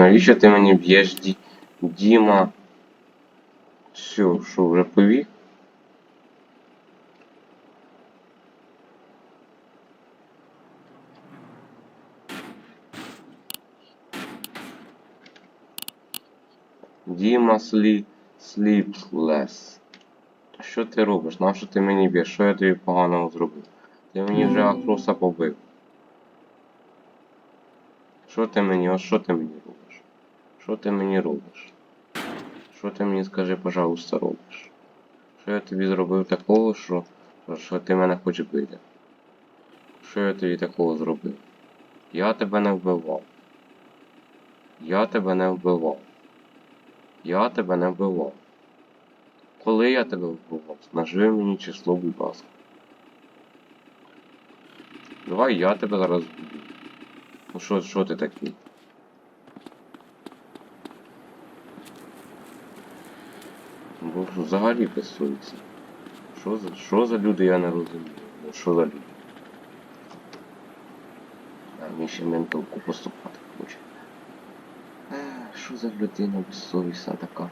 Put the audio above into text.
Навіщо ти мені б'єш, Ді... Діма? Все, що, вже повік? Діма слі... сліплес. Що ти робиш? Нащо ти мені б'єш? Що я тобі поганого зробив? Ти мені вже Акроса побив. Що ти мені, ось що ти мені робиш? Що ти мені робиш? Що ти мені скажи, пожалуйста, робиш? Що я тобі зробив такого, що, що ти мене хочеш бити? Що я тобі такого зробив? Я тебе не вбивав. Я тебе не вбивав. Я тебе не вбивав. Коли я тебе вбивав? Наживи мені число, будь ласка. Давай я тебе зараз вб'ю. Ну що, що ти такий? Бо взагалі безсовісний. Що за, що за люди, я не розумію. Ну що за люди? А мені ще ментовку поступати хоче. Що за людина безсовісна така?